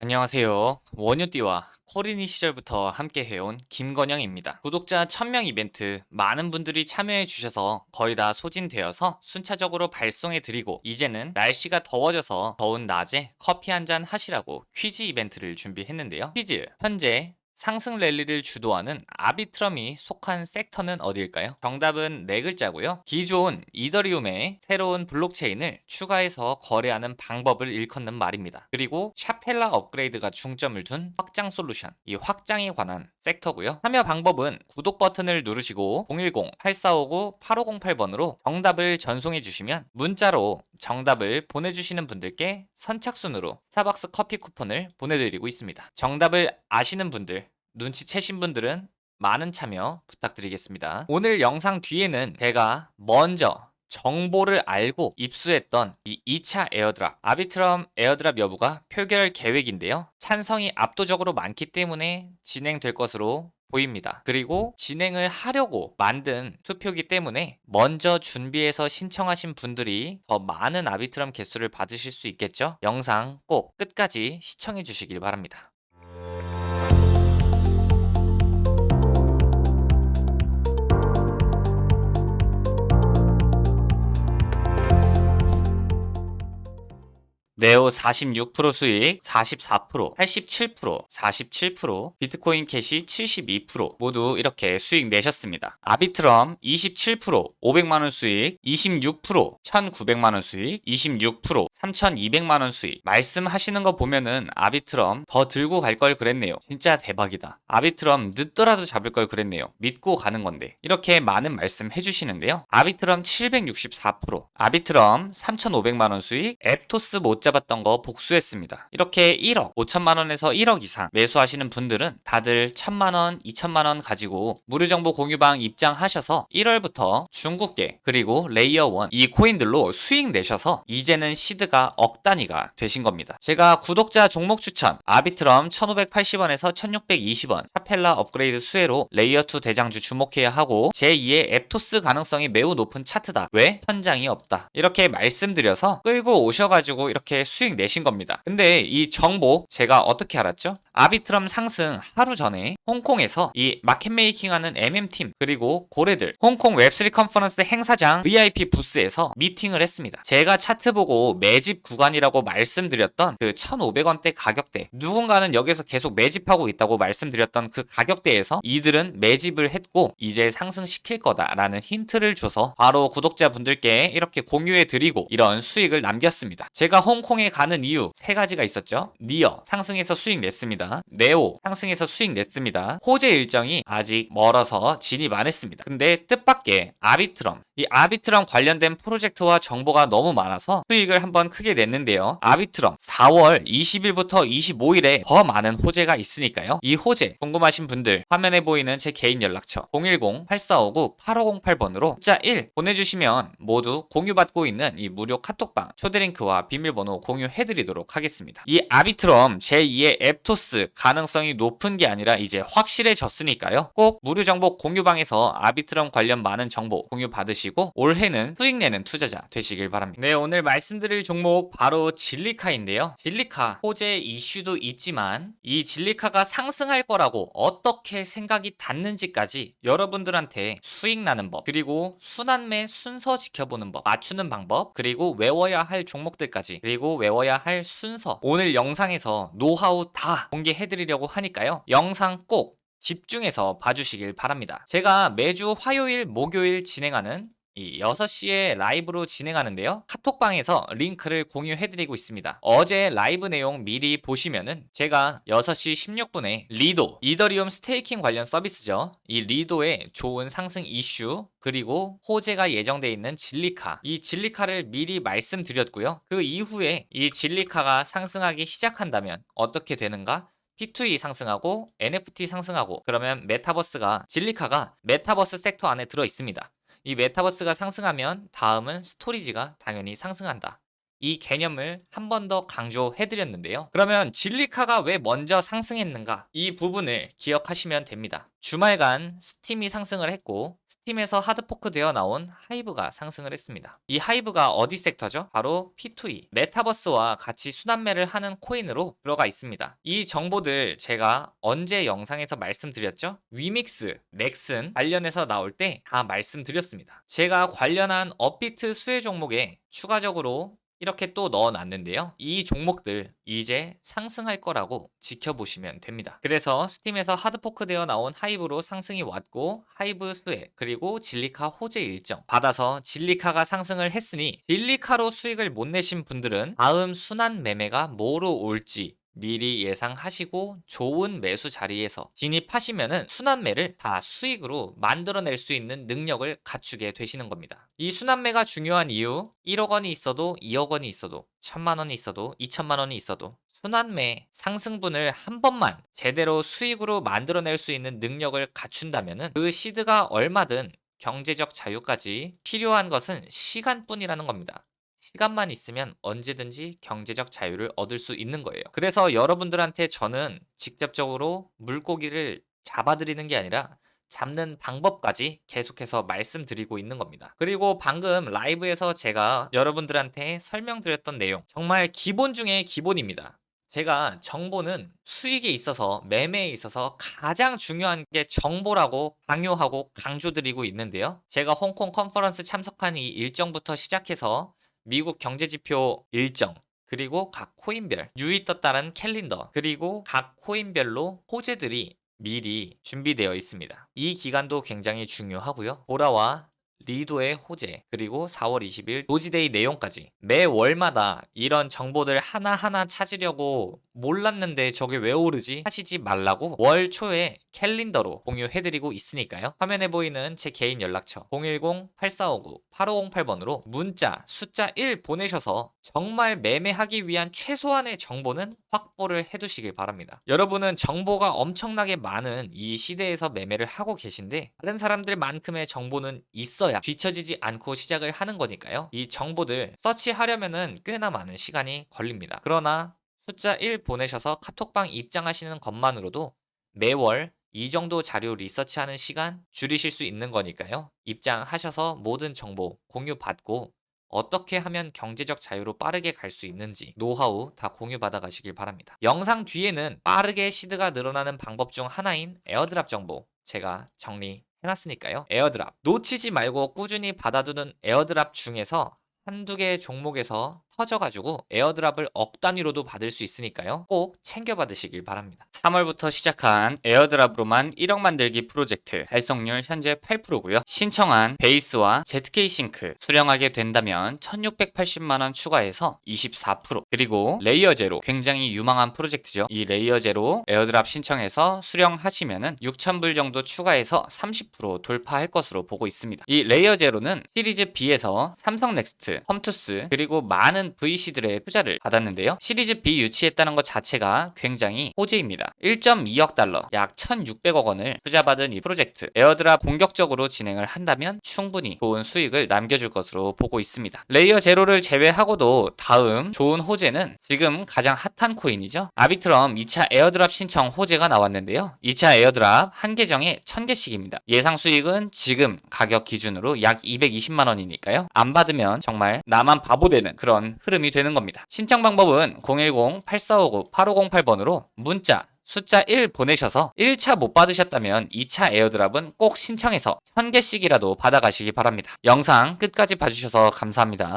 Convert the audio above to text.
안녕하세요. 원유띠와 코리니 시절부터 함께 해온 김건영입니다. 구독자 1000명 이벤트 많은 분들이 참여해 주셔서 거의 다 소진되어서 순차적으로 발송해 드리고 이제는 날씨가 더워져서 더운 낮에 커피 한 잔 하시라고 퀴즈 이벤트를 준비했는데요. 퀴즈 현재 상승 랠리를 주도하는 아비트럼이 속한 섹터는 어디일까요? 정답은 네 글자고요. 기존 이더리움에 새로운 블록체인을 추가해서 거래하는 방법을 일컫는 말입니다. 그리고 샤펠라 업그레이드가 중점을 둔 확장 솔루션, 이 확장에 관한 섹터고요. 참여 방법은 구독 버튼을 누르시고 010-8459-8508번으로 정답을 전송해 주시면 문자로 정답을 보내주시는 분들께 선착순으로 스타벅스 커피 쿠폰을 보내드리고 있습니다. 정답을 아시는 분들, 눈치채신 분들은 많은 참여 부탁드리겠습니다. 오늘 영상 뒤에는 제가 먼저 정보를 알고 입수했던 이 2차 에어드랍, 아비트럼 에어드랍 여부가 표결 계획인데요. 찬성이 압도적으로 많기 때문에 진행될 것으로 보입니다. 그리고 진행을 하려고 만든 투표기 때문에 먼저 준비해서 신청하신 분들이 더 많은 아비트럼 개수를 받으실 수 있겠죠? 영상 꼭 끝까지 시청해 주시길 바랍니다. 네오 46% 수익, 44%, 87%, 47%, 비트코인 캐시 72% 모두 이렇게 수익 내셨습니다. 아비트럼 27%, 500만원 수익, 26%, 1900만원 수익, 26%, 3200만원 수익. 말씀하시는 거 보면은 아비트럼 더 들고 갈 걸 그랬네요. 진짜 대박이다. 아비트럼 늦더라도 잡을 걸 그랬네요. 믿고 가는 건데. 이렇게 많은 말씀 해주시는데요. 아비트럼 764%, 아비트럼 3500만원 수익, 앱토스 못 잡았던 거 복수했습니다. 이렇게 1억, 5천만 원에서 1억 이상 매수하시는 분들은 다들 1천만 원, 2천만 원 가지고 무료 정보 공유방 입장하셔서 1월부터 중국계 그리고 레이어 1 이 코인들로 수익 내셔서 이제는 시드가 억 단위가 되신 겁니다. 제가 구독자 종목 추천 아비트럼 1580원에서 1620원 샤펠라 업그레이드 수혜로 레이어 2 대장주 주목해야 하고 제2의 앱토스 가능성이 매우 높은 차트다. 왜? 현장이 없다. 이렇게 말씀드려서 끌고 오셔가지고 이렇게 수익 내신 겁니다. 근데 이 정보 제가 어떻게 알았죠? 아비트럼 상승 하루 전에 홍콩에서 이 마켓 메이킹 하는 MM팀 그리고 고래들 홍콩 웹3 컨퍼런스 행사장 VIP 부스에서 미팅을 했습니다. 제가 차트 보고 매집 구간이라고 말씀드렸던 그 1,500원대 가격대 누군가는 여기서 계속 매집하고 있다고 말씀드렸던 그 가격대에서 이들은 매집을 했고 이제 상승시킬 거다라는 힌트를 줘서 바로 구독자분들께 이렇게 공유해 드리고 이런 수익을 남겼습니다. 제가 홍콩 에 가는 이유 세 가지가 있었죠. 니어 상승해서 수익 냈습니다. 네오 상승해서 수익 냈습니다. 호재 일정이 아직 멀어서 진입 안 했습니다. 근데 뜻밖의 아비트럼 이 아비트럼 관련된 프로젝트와 정보가 너무 많아서 수익을 한번 크게 냈는데요. 아비트럼 4월 20일부터 25일에 더 많은 호재가 있으니까요. 이 호재 궁금하신 분들 화면에 보이는 제 개인 연락처 010-8459-8508번으로 숫자 1 보내주시면 모두 공유받고 있는 이 무료 카톡방 초대링크와 비밀번호 공유해드리도록 하겠습니다. 이 아비트럼 제2의 앱토스 가능성이 높은 게 아니라 이제 확실해졌으니까요. 꼭 무료 정보 공유방에서 아비트럼 관련 많은 정보 공유 받으 시고 올해는 수익 내는 투자자 되시길 바랍니다. 네, 오늘 말씀드릴 종목 바로 진리카인데요. 진리카 호재 이슈도 있지만 이 진리카가 상승할 거라고 어떻게 생각이 닿는지까지 여러분들한테 수익 나는 법 그리고 순환매 순서 지켜보는 법 맞추는 방법 그리고 외워야 할 종목들까지 그리고 외워야 할 순서 오늘 영상에서 노하우 다 공개해드리려고 하니까요. 영상 꼭 집중해서 봐주시길 바랍니다. 제가 매주 화요일, 목요일 진행하는 이 6시에 라이브로 진행하는데요. 카톡방에서 링크를 공유해드리고 있습니다. 어제 라이브 내용 미리 보시면은 제가 6시 16분에 리도, 이더리움 스테이킹 관련 서비스죠. 이 리도의 좋은 상승 이슈, 그리고 호재가 예정돼 있는 진리카. 이 진리카를 미리 말씀드렸고요. 그 이후에 이 진리카가 상승하기 시작한다면 어떻게 되는가? P2E 상승하고 NFT 상승하고 그러면 메타버스가 진리카가 메타버스 섹터 안에 들어 있습니다. 이 메타버스가 상승하면 다음은 스토리지가 당연히 상승한다. 이 개념을 한 번 더 강조해드렸는데요. 그러면 진리카가 왜 먼저 상승했는가? 이 부분을 기억하시면 됩니다. 주말간 스팀이 상승을 했고 스팀에서 하드포크 되어 나온 하이브가 상승을 했습니다. 이 하이브가 어디 섹터죠? 바로 P2E 메타버스와 같이 순환매를 하는 코인으로 들어가 있습니다. 이 정보들 제가 언제 영상에서 말씀드렸죠? 위믹스, 넥슨 관련해서 나올 때 다 말씀드렸습니다. 제가 관련한 업비트 수혜 종목에 추가적으로 이렇게 또 넣어 놨는데요. 이 종목들 이제 상승할 거라고 지켜보시면 됩니다. 그래서 스팀에서 하드포크 되어 나온 하이브로 상승이 왔고 하이브 수혜 그리고 진리카 호재 일정 받아서 진리카가 상승을 했으니 진리카로 수익을 못 내신 분들은 다음 순환 매매가 뭐로 올지 미리 예상하시고 좋은 매수 자리에서 진입하시면은 순환매를 다 수익으로 만들어낼 수 있는 능력을 갖추게 되시는 겁니다. 이 순환매가 중요한 이유 1억 원이 있어도 2억 원이 있어도 1000만 원이 있어도 2천만 원이 있어도 순환매 상승분을 한 번만 제대로 수익으로 만들어낼 수 있는 능력을 갖춘다면은 그 시드가 얼마든 경제적 자유까지 필요한 것은 시간뿐이라는 겁니다. 시간만 있으면 언제든지 경제적 자유를 얻을 수 있는 거예요. 그래서 여러분들한테 저는 직접적으로 물고기를 잡아드리는 게 아니라 잡는 방법까지 계속해서 말씀드리고 있는 겁니다. 그리고 방금 라이브에서 제가 여러분들한테 설명드렸던 내용 정말 기본 중에 기본입니다. 제가 정보는 수익에 있어서 매매에 있어서 가장 중요한 게 정보라고 강요하고 강조드리고 있는데요. 제가 홍콩 컨퍼런스 참석한 이 일정부터 시작해서 미국 경제지표 일정, 그리고 각 코인별, 유의 떴다는 캘린더, 그리고 각 코인별로 호재들이 미리 준비되어 있습니다. 이 기간도 굉장히 중요하고요. 보라와 리도의 호재, 그리고 4월 20일 노지데이 내용까지 매 월마다 이런 정보들 하나하나 찾으려고 몰랐는데 저게 왜 오르지? 하시지 말라고 월 초에 캘린더로 공유해드리고 있으니까요. 화면에 보이는 제 개인 연락처 010-8459-8508번으로 문자 숫자 1 보내셔서 정말 매매하기 위한 최소한의 정보는 확보를 해두시길 바랍니다. 여러분은 정보가 엄청나게 많은 이 시대에서 매매를 하고 계신데 다른 사람들만큼의 정보는 있어야 뒤처지지 않고 시작을 하는 거니까요. 이 정보들 서치하려면은 꽤나 많은 시간이 걸립니다. 그러나 숫자 1 보내셔서 카톡방 입장하시는 것만으로도 매월 이 정도 자료 리서치하는 시간 줄이실 수 있는 거니까요. 입장하셔서 모든 정보 공유받고 어떻게 하면 경제적 자유로 빠르게 갈 수 있는지 노하우 다 공유받아 가시길 바랍니다. 영상 뒤에는 빠르게 시드가 늘어나는 방법 중 하나인 에어드랍 정보 제가 정리 해놨으니까요. 에어드랍 놓치지 말고 꾸준히 받아두는 에어드랍 중에서 한두 개 종목에서 터져가지고 에어드랍을 억 단위로도 받을 수 있으니까요. 꼭 챙겨 받으시길 바랍니다. 3월부터 시작한 에어드랍으로만 1억 만들기 프로젝트 달성률 현재 8%고요. 신청한 베이스와 ZK 싱크 수령하게 된다면 1680만 원 추가해서 24% 그리고 레이어 제로 굉장히 유망한 프로젝트죠. 이 레이어 제로 에어드랍 신청해서 수령하시면은 6,000불 정도 추가해서 30% 돌파할 것으로 보고 있습니다. 이 레이어 제로는 시리즈 B에서 삼성 넥스트, 컴투스 그리고 많은 VC들의 투자를 받았는데요. 시리즈 B 유치했다는 것 자체가 굉장히 호재입니다. 1.2억 달러, 약 1,600억 원을 투자받은 이 프로젝트 에어드랍 본격적으로 진행을 한다면 충분히 좋은 수익을 남겨줄 것으로 보고 있습니다. 레이어 제로를 제외하고도 다음 좋은 호재는 지금 가장 핫한 코인이죠. 아비트럼 2차 에어드랍 신청 호재가 나왔는데요. 2차 에어드랍 한 계정에 1000개씩입니다. 예상 수익은 지금 가격 기준으로 약 220만 원이니까요. 안 받으면 정말 나만 바보 되는 그런 흐름이 되는 겁니다. 신청 방법은 010-8459-8508번으로 문자 숫자 1 보내셔서 1차 못 받으셨다면 2차 에어드랍은 꼭 신청해서 1000개씩이라도 받아가시기 바랍니다. 영상 끝까지 봐주셔서 감사합니다.